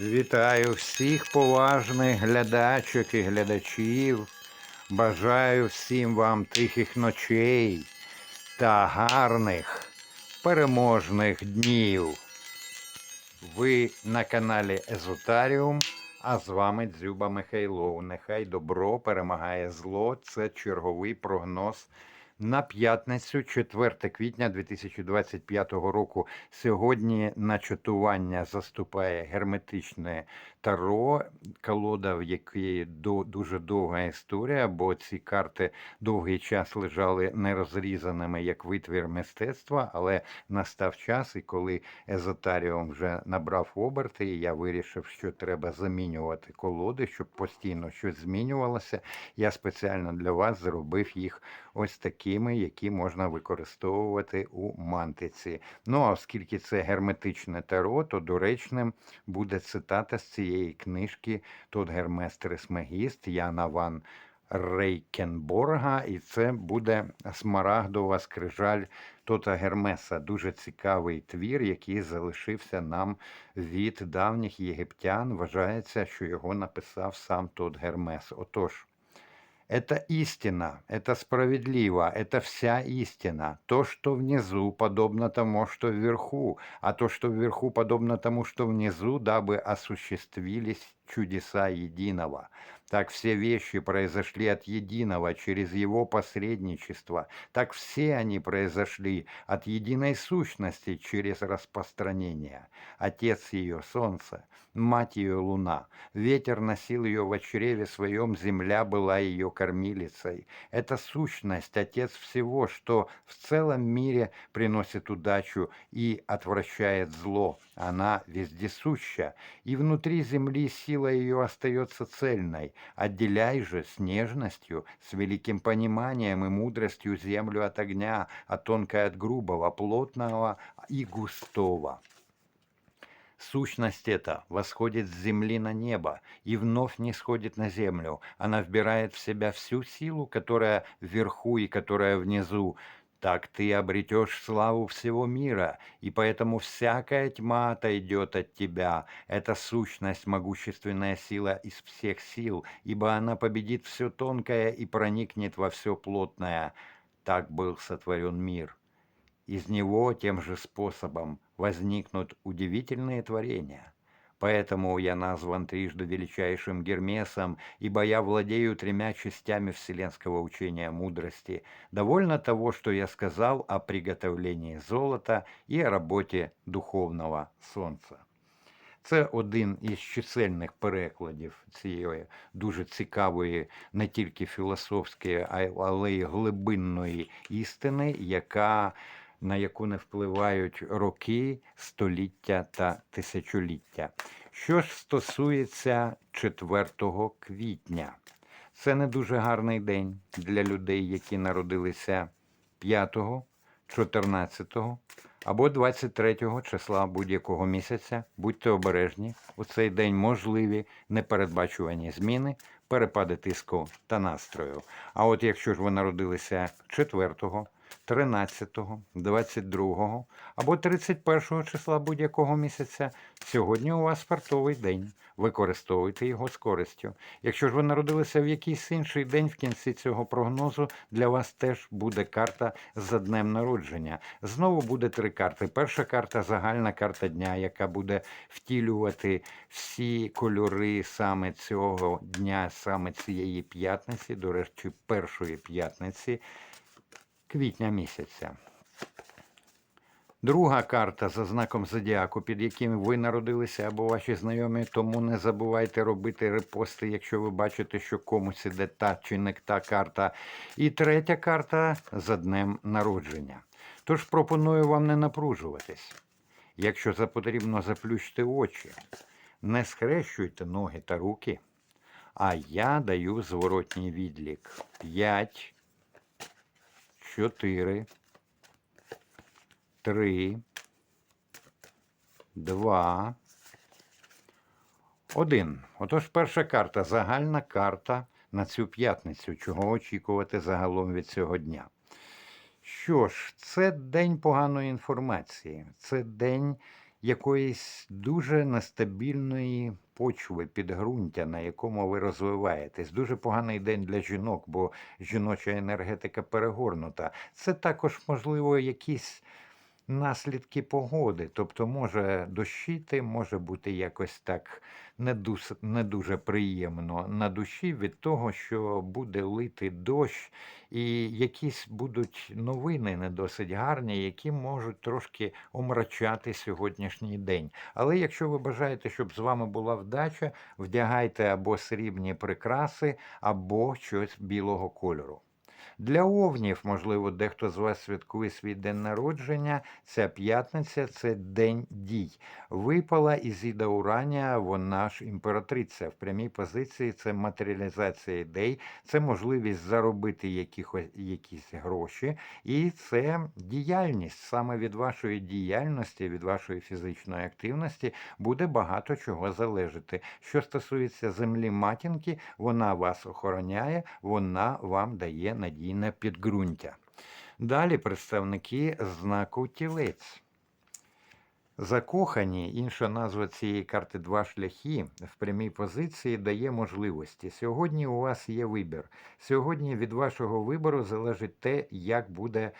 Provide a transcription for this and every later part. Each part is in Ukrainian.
Вітаю всіх поважних глядачок і глядачів. Бажаю всім вам тихих ночей та гарних переможних днів. Ви на каналі Езотаріум, а з вами Дзюба Михайлов. Нехай добро перемагає зло. Це черговий прогноз на п'ятницю, 4 квітня 2025 року. Сьогодні на чатування заступає герметичне таро, колода, в якій дуже довга історія, бо ці карти довгий час лежали нерозрізаними як витвір мистецтва, але настав час, і коли езотаріум вже набрав оберти, і я вирішив, що треба замінювати колоди, щоб постійно щось змінювалося. Я спеціально для вас зробив їх ось такими, які можна використовувати у мантиці. Ну а оскільки це герметичне таро, то доречним буде цитата з цієї книжки Тот Гермес Трисмегіст Яна Ван Рейкенборга, і це буде смарагдова скрижаль Тота Гермеса. Дуже цікавий твір, який залишився нам від давніх єгиптян. Вважається, що його написав сам Тот Гермес. Отож. Это истина, это справедливо, это вся истина. То, что внизу, подобно тому, что вверху, а то, что вверху, подобно тому, что внизу, дабы осуществились чудеса единого. Так все вещи произошли от единого через его посредничество. Так все они произошли от единой сущности через распространение. Отец ее – солнце, мать ее – луна. Ветер носил ее в чреве своем, земля была ее кормилицей. Это сущность, отец всего, что в целом мире приносит удачу и отвращает зло. Она вездесуща, и внутри земли сила ее остается цельной. Отделяй же с нежностью, с великим пониманием и мудростью землю от огня, а тонкое от грубого, плотного и густого. Сущность эта восходит с земли на небо и вновь не сходит на землю. Она вбирает в себя всю силу, которая вверху и которая внизу. Так ты обретешь славу всего мира, и поэтому всякая тьма отойдет от тебя. Это сущность, могущественная сила из всех сил, ибо она победит все тонкое и проникнет во все плотное. Так был сотворен мир. Из него тем же способом возникнут удивительные творения. Поэтому я назван трижды величайшим Гермесом, ибо я владею тремя частями вселенского учения мудрости. Довольно того, что я сказал о приготовлении золота и о работе духовного солнца. Це один із чисельних перекладів цієї дуже цікавої, не тільки філософської, але й глибинної істини, яка, на яку не впливають роки, століття та тисячоліття. Що ж стосується 4 квітня, це не дуже гарний день для людей, які народилися 5, 14 або 23 числа будь-якого місяця. Будьте обережні. У цей день можливі непередбачувані зміни, перепади тиску та настрою. А от якщо ж ви народилися 4, 13, 22 або 31 числа будь-якого місяця, сьогодні у вас фартовий день. Використовуйте його з користю. Якщо ж ви народилися в якийсь інший день в кінці цього прогнозу, для вас теж буде карта за днем народження. Знову буде три карти. Перша карта загальна карта дня, яка буде втілювати всі кольори саме цього дня, саме цієї п'ятниці, до речі, першої п'ятниці квітня місяця. Друга карта за знаком зодіаку, під яким ви народилися або ваші знайомі, тому не забувайте робити репости, якщо ви бачите, що комусь іде та чи не та карта. І третя карта за днем народження. Тож пропоную вам не напружуватись. Якщо потрібно, заплющте очі, не схрещуйте ноги та руки. А я даю зворотній відлік. П'ять, чотири, три, два, один. Отож, перша карта загальна карта на цю п'ятницю, чого очікувати загалом від цього дня. Що ж, це день поганої інформації, це день якоїсь дуже нестабільної почви, підґрунтя, на якому ви розвиваєтесь. Дуже поганий день для жінок, бо жіноча енергетика перегорнута. Це також, можливо, якісь наслідки погоди. Тобто може дощити, може бути якось так не дуже, не дуже приємно на душі від того, що буде лити дощ, і якісь будуть новини не досить гарні, які можуть трошки омрачати сьогоднішній день. Але якщо ви бажаєте, щоб з вами була вдача, вдягайте або срібні прикраси, або щось білого кольору. Для овнів, можливо, дехто з вас святкує свій день народження. Ця п'ятниця це день дій. Випала Ізіда Уранія, вона ж імператриця. В прямій позиції це матеріалізація ідей, це можливість заробити якісь гроші, і це діяльність. Саме від вашої діяльності, від вашої фізичної активності буде багато чого залежати. Що стосується землі матінки, вона вас охороняє, вона вам дає надійне підґрунтя. Далі представники знаку тілець. Закохані, інша назва цієї карти два шляхи в прямій позиції дає можливості. Сьогодні у вас є вибір. Сьогодні від вашого вибору залежить те, як буде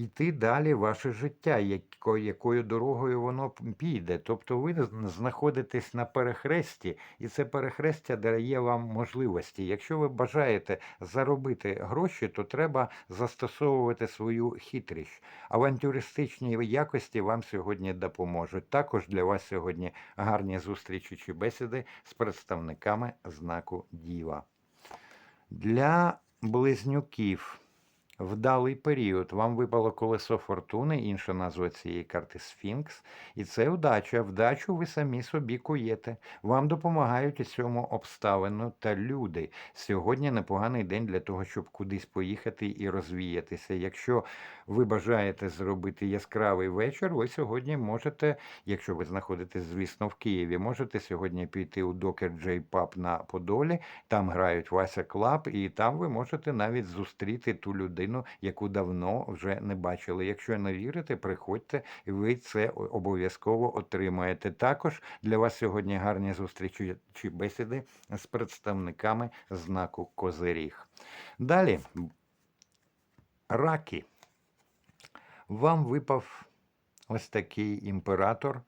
йти далі ваше життя, яко- якою дорогою воно піде. Тобто ви знаходитесь на перехресті, і це перехрестя дає вам можливості. Якщо ви бажаєте заробити гроші, то треба застосовувати свою хитрість. Авантюристичні якості вам сьогодні допоможуть. Також для вас сьогодні гарні зустрічі чи бесіди з представниками знаку Діва. Для близнюків вдалий період. Вам випало колесо фортуни, інша назва цієї карти Сфінкс. І це вдача. Вдачу ви самі собі куєте. Вам допомагають у цьому обставини та люди. Сьогодні непоганий день для того, щоб кудись поїхати і розвіятися. Якщо ви бажаєте зробити яскравий вечір, ви сьогодні можете, якщо ви знаходитесь, звісно, в Києві, можете сьогодні піти у Докер Джей Паб на Подолі. Там грають Вася Клаб, і там ви можете навіть зустріти ту людину, яку давно вже не бачили. Якщо не вірите, приходьте, і ви це обов'язково отримаєте. Також для вас сьогодні гарні зустрічі чи бесіди з представниками знаку Козиріг. Далі раки. Вам випав ось такий імператор.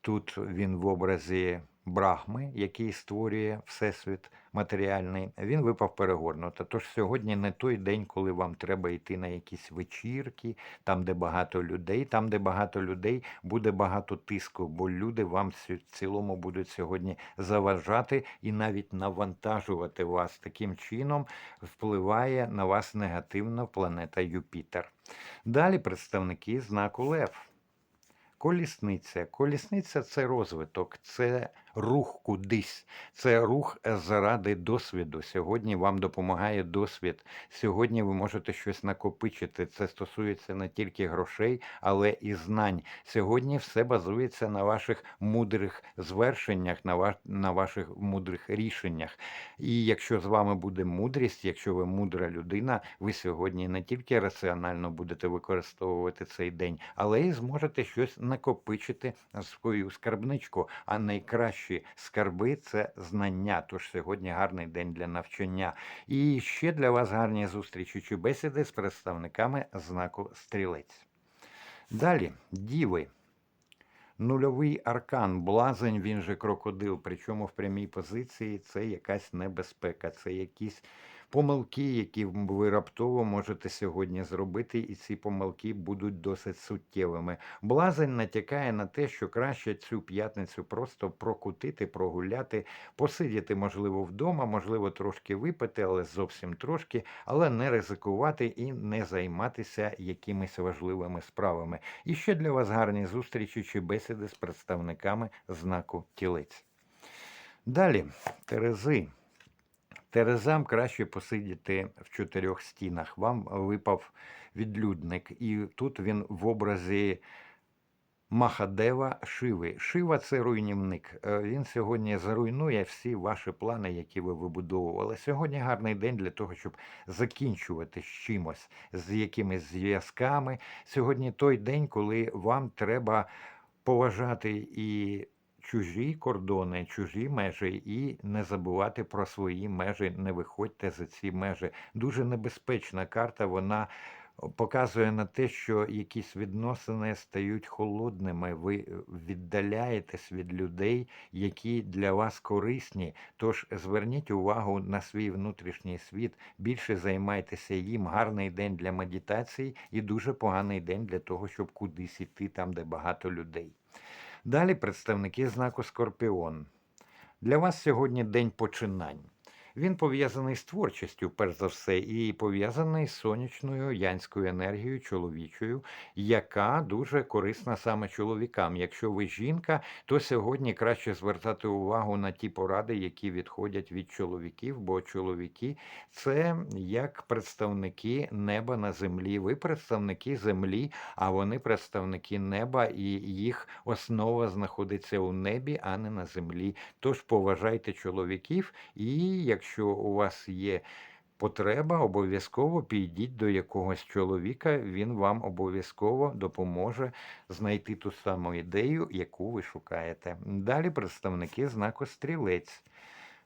Тут він в образі Брахми, який створює Всесвіт матеріальний. Він випав перегорнуто. Тож сьогодні не той день, коли вам треба йти на якісь вечірки, там, де багато людей, там, де багато людей, буде багато тиску, бо люди вам в цілому будуть сьогодні заважати і навіть навантажувати вас. Таким чином впливає на вас негативно планета Юпітер. Далі представники знаку Лев. Колісниця. Колісниця це розвиток, це рух кудись, це рух заради досвіду. Сьогодні вам допомагає досвід. Сьогодні ви можете щось накопичити. Це стосується не тільки грошей, але і знань. Сьогодні все базується на ваших мудрих звершеннях, на, ва- на ваших мудрих рішеннях. І якщо з вами буде мудрість, якщо ви мудра людина, ви сьогодні не тільки раціонально будете використовувати цей день, але і зможете щось накопичити свою скарбничку. А найкращі скарби це знання. Тож сьогодні гарний день для навчання. І ще для вас гарні зустрічі чи бесіди з представниками знаку стрілець. Далі, діви. Нульовий аркан, блазень, він же крокодил. Причому в прямій позиції це якась небезпека, це якісь помилки, які ви раптово можете сьогодні зробити, і ці помилки будуть досить суттєвими. Блазень натякає на те, що краще цю п'ятницю просто прокутити, прогуляти, посидіти, можливо, вдома, можливо, трошки випити, але зовсім трошки, але не ризикувати і не займатися якимись важливими справами. І ще для вас гарні зустрічі чи бесіди з представниками знаку тілець. Далі, Терези. Терезам краще посидіти в чотирьох стінах. Вам випав відлюдник, і тут він в образі Махадева Шиви. Шива це руйнівник. Е, Він сьогодні заруйнує всі ваші плани, які ви вибудовували. Сьогодні гарний день для того, щоб закінчувати з чимось, з якимись зв'язками. Сьогодні той день, коли вам треба поважати і чужі кордони, чужі межі, і не забувати про свої межі, не виходьте за ці межі. Дуже небезпечна карта. Вона показує на те, що якісь відносини стають холодними. Ви віддаляєтесь від людей, які для вас корисні. Тож зверніть увагу на свій внутрішній світ, більше займайтеся їм. Гарний день для медитації і дуже поганий день для того, щоб кудись іти там, де багато людей. Далі представники знаку Скорпіон. Для вас сьогодні день починань. Він пов'язаний з творчістю, перш за все, і пов'язаний з сонячною янською енергією чоловічою, яка дуже корисна саме чоловікам. Якщо ви жінка, то сьогодні краще звертати увагу на ті поради, які відходять від чоловіків, бо чоловіки це як представники неба на землі. Ви представники землі, а вони представники неба, і їх основа знаходиться у небі, а не на землі. Тож поважайте чоловіків, і якщо у вас є потреба, обов'язково підійдіть до якогось чоловіка, він вам обов'язково допоможе знайти ту саму ідею, яку ви шукаєте. Далі представники знаку стрілець.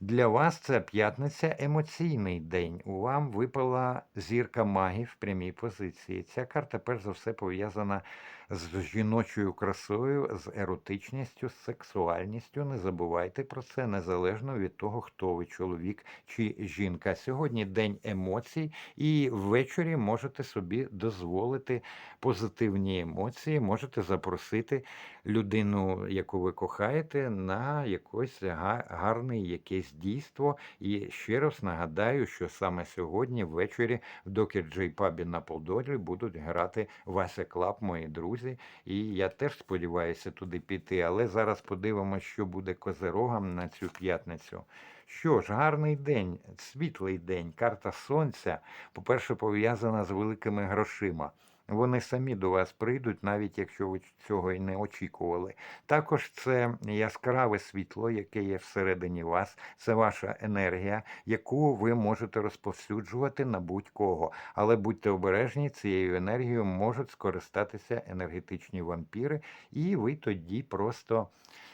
Для вас це п'ятниця емоційний день. У вам випала зірка магії в прямій позиції. Ця карта, перш за все, пов'язана з жіночою красою, з еротичністю, з сексуальністю. Не забувайте про це, незалежно від того, хто ви, чоловік чи жінка. Сьогодні день емоцій, і ввечері можете собі дозволити позитивні емоції, можете запросити людину, яку ви кохаєте, на якось га- гарне якесь дійство. І ще раз нагадаю, що саме сьогодні ввечері в Докер Джей Пабі на Полдорі будуть грати Вася Клаб, мої друзі. І я теж сподіваюся туди піти. Але зараз подивимося, що буде козирогам на цю п'ятницю. Що ж, гарний день, світлий день, карта сонця, по-перше, пов'язана з великими грошима. Вони самі до вас прийдуть, навіть якщо ви цього і не очікували. Також це яскраве світло, яке є всередині вас, це ваша енергія, яку ви можете розповсюджувати на будь-кого. Але будьте обережні, цією енергією можуть скористатися енергетичні вампіри, і ви тоді просто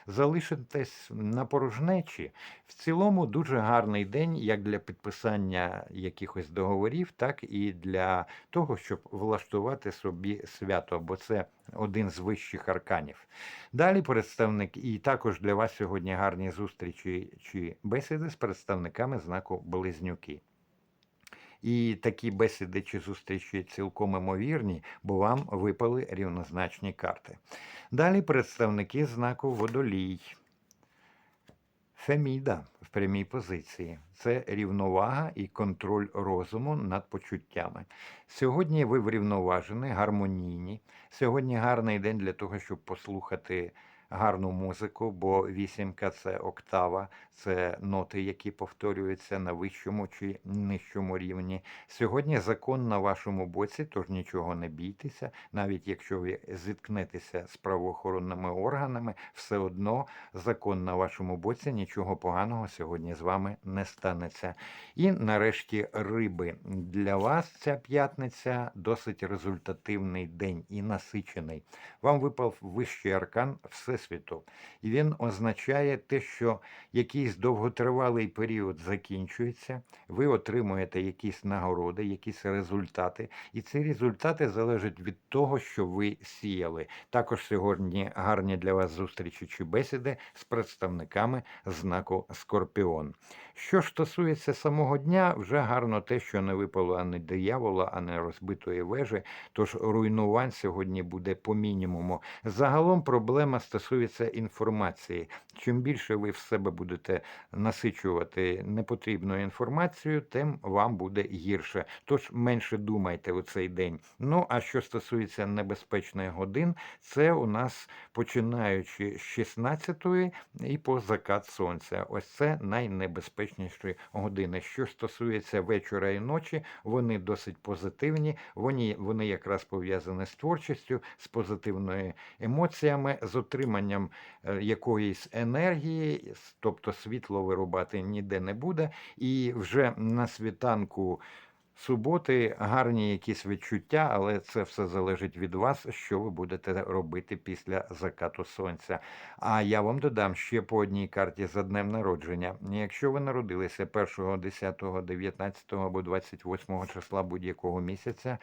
залишитесь на порожнечі. В цілому дуже гарний день як для підписання якихось договорів, так і для того, щоб влаштувати собі свято, бо це один з вищих арканів. Далі представник, і також для вас сьогодні гарні зустрічі чи бесіди з представниками знаку Близнюки. І такі бесіди чи зустрічі цілком імовірні, бо вам випали рівнозначні карти. Далі представники знаку Водолій. Феміда в прямій позиції це рівновага і контроль розуму над почуттями. Сьогодні ви врівноважені, гармонійні. Сьогодні гарний день для того, щоб послухати гарну музику, бо вісімка це октава, це ноти, які повторюються на вищому чи нижчому рівні. Сьогодні закон на вашому боці, тож нічого не бійтеся, навіть якщо ви зіткнетеся з правоохоронними органами, все одно закон на вашому боці, нічого поганого сьогодні з вами не станеться. І нарешті риби. Для вас ця п'ятниця досить результативний день і насичений. Вам випав вищий аркан Всесвіту, і він означає те, що якийсь довготривалий період закінчується, ви отримуєте якісь нагороди, якісь результати, і ці результати залежать від того, що ви сіяли. Також сьогодні гарні для вас зустрічі чи бесіди з представниками знаку Скорпіон. Що ж стосується самого дня, вже гарно те, що не випало ані диявола, а не розбитої вежі, тож руйнувань сьогодні буде по мінімуму. Загалом проблема стосується інформації. Чим більше ви в себе будете насичувати непотрібною інформацією, тим вам буде гірше. Тож менше думайте у цей день. Ну а що стосується небезпечних годин, це у нас починаючи з 16-ї і по закат сонця. Ось це найнебезпечніші години. Що стосується вечора і ночі, вони досить позитивні. Вони, вони якраз пов'язані з творчістю, з позитивними емоціями, з отриманням е, якоїсь енергії, тобто світло вирубати ніде не буде. І вже на світанку суботи гарні якісь відчуття, але це все залежить від вас, що ви будете робити після закату сонця. А я вам додам ще по одній карті за днем народження. Якщо ви народилися 1, 10, 19 або 28 числа будь-якого місяця.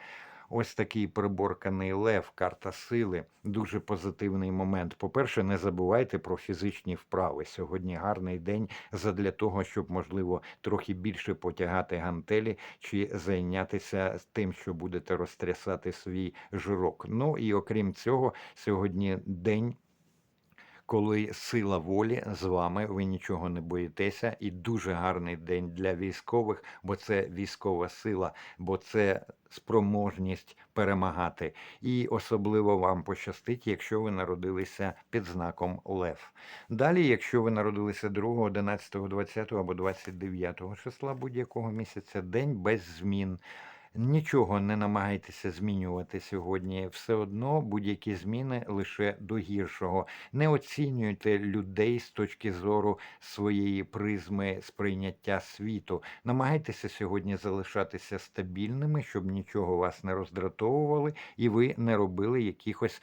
Ось такий приборканий лев, карта сили, дуже позитивний момент. По-перше, не забувайте про фізичні вправи. Сьогодні гарний день задля того, щоб, можливо, трохи більше потягати гантелі чи зайнятися тим, що будете розтрясати свій жирок. Ну і окрім цього, сьогодні день коли сила волі з вами, ви нічого не боїтеся, і дуже гарний день для військових, бо це військова сила, бо це спроможність перемагати. І особливо вам пощастить, якщо ви народилися під знаком Лев. Далі, якщо ви народилися 2, 11, 20 або 29 числа будь-якого місяця, день без змін. Нічого не намагайтеся змінювати сьогодні. Все одно будь-які зміни лише до гіршого. Не оцінюйте людей з точки зору своєї призми сприйняття світу. Намагайтеся сьогодні залишатися стабільними, щоб нічого вас не роздратовували, і ви не робили якихось.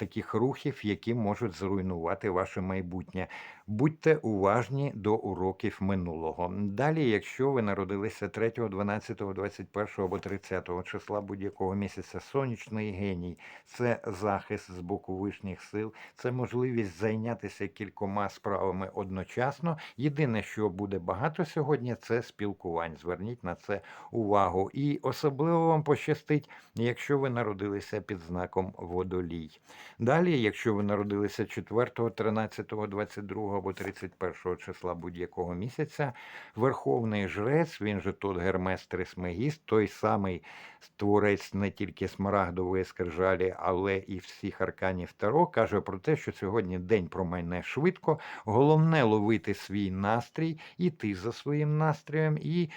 Таких рухів, які можуть зруйнувати ваше майбутнє. Будьте уважні до уроків минулого. Далі, якщо ви народилися 3, 12, 21 або 30 числа будь-якого місяця, сонячний геній це захист з боку вишніх сил, це можливість зайнятися кількома справами одночасно. Єдине, що буде багато сьогодні, це спілкувань. Зверніть на це увагу. І особливо вам пощастить, якщо ви народилися під знаком водолій. Далі, якщо ви народилися 4, 13, 22 або 31 числа будь-якого місяця, Верховний Жрець, він же тут Гермес Трисмегіст, той самий творець не тільки смарагдової скрижалі, але і всіх арканів Таро, каже про те, що сьогодні день промайне швидко. Головне ловити свій настрій, іти за своїм настроєм і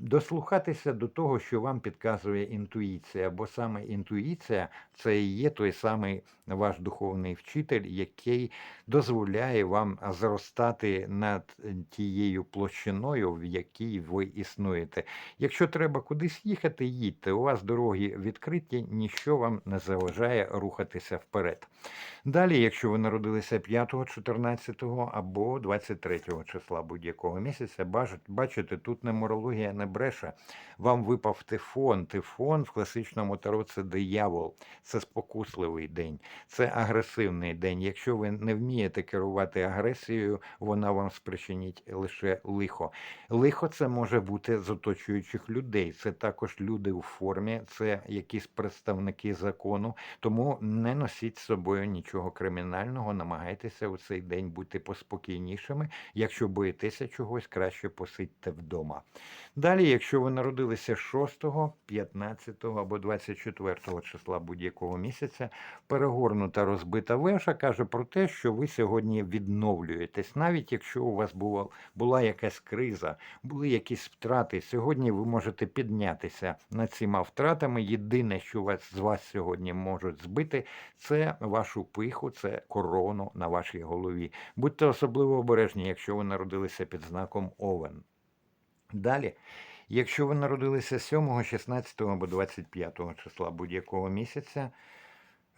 дослухатися до того, що вам підказує інтуїція, бо саме інтуїція це і є той самий ваш духовний вчитель, який дозволяє вам зростати над тією площиною, в якій ви існуєте. Якщо треба кудись їхати, їдьте. У вас дороги відкриті, ніщо вам не заважає рухатися вперед. Далі, якщо ви народилися 5, 14 або 23 числа будь-якого місяця, бачите, тут нумерологія не бреше. Вам випав тифон. Тифон в класичному таро це диявол, це спокусливий день, це агресивний день. Якщо ви не вмієте керувати агресією, вона вам спричинить лише лихо. Лихо це може бути з оточуючих людей. Це також люди у формі, це якісь представники закону. Тому не носіть з собою нічого кримінального, намагайтеся у цей день бути поспокійнішими. Якщо боїтеся чогось, краще посидьте вдома. Далі, якщо ви народилися 6, 15 або 24 числа будь-якого місяця, перегорнута розбита вежа каже про те, що ви сьогодні відновлюєтесь, навіть якщо у вас було, була якась криза, були якісь втрати. Сьогодні ви можете піднятися над цими втратами. Єдине, що вас з вас сьогодні можуть збити, це вашу пиху, це корону на вашій голові. Будьте особливо обережні, якщо ви народилися під знаком Овен. Далі, якщо ви народилися 7, 16 або 25 числа будь-якого місяця,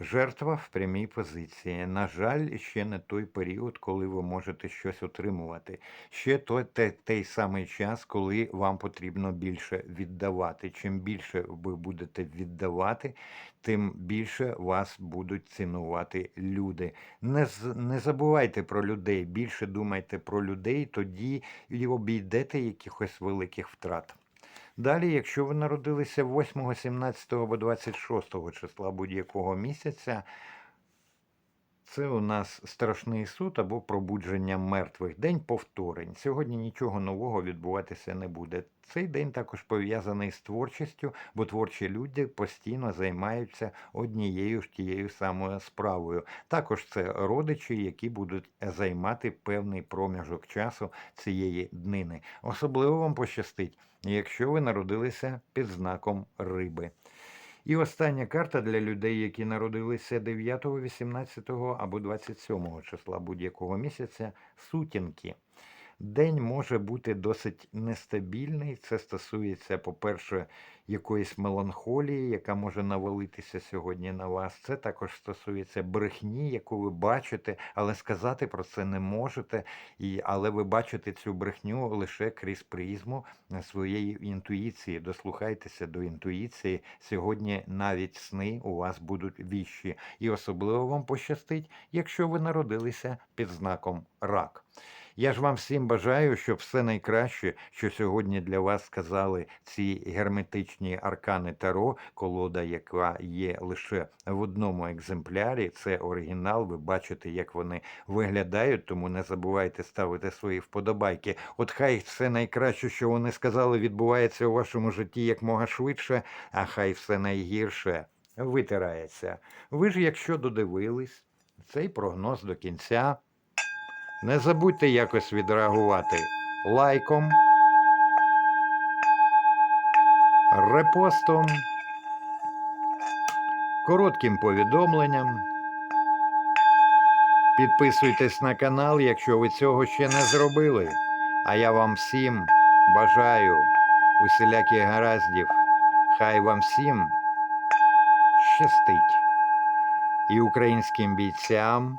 жертва в прямій позиції. На жаль, ще не той період, коли ви можете щось отримувати. Ще той, те, той самий час, коли вам потрібно більше віддавати. Чим більше ви будете віддавати, тим більше вас будуть цінувати люди. Не, не забувайте про людей, більше думайте про людей, тоді і обійдете якихось великих втрат. Далі, якщо ви народилися 8, 17 або 26 числа будь-якого місяця, це у нас страшний суд або пробудження мертвих. День повторень. Сьогодні нічого нового відбуватися не буде. Цей день також пов'язаний з творчістю, бо творчі люди постійно займаються однією ж тією самою справою. Також це родичі, які будуть займати певний проміжок часу цієї днини. Особливо вам пощастить, якщо ви народилися під знаком риби. І остання карта для людей, які народилися 9, 18 або 27 числа будь-якого місяця сутінки. День може бути досить нестабільний. Це стосується, по-перше, якоїсь меланхолії, яка може навалитися сьогодні на вас. Це також стосується брехні, яку ви бачите, але сказати про це не можете. І, але ви бачите цю брехню лише крізь призму своєї інтуїції. Дослухайтеся до інтуїції. Сьогодні навіть сни у вас будуть віщі. І особливо вам пощастить, якщо ви народилися під знаком рак. Я ж вам всім бажаю, щоб все найкраще, що сьогодні для вас сказали ці герметичні аркани Таро, колода, яка є лише в одному екземплярі. Це оригінал. Ви бачите, як вони виглядають, тому не забувайте ставити свої вподобайки. От хай все найкраще, що вони сказали, відбувається у вашому житті якмога швидше, а хай все найгірше витирається. Ви ж, якщо додивились цей прогноз до кінця. Не забудьте якось відреагувати лайком, репостом, коротким повідомленням. Підписуйтесь на канал, якщо ви цього ще не зробили. А я вам всім бажаю усіляких гараздів. Хай вам всім щастить. І українським бійцям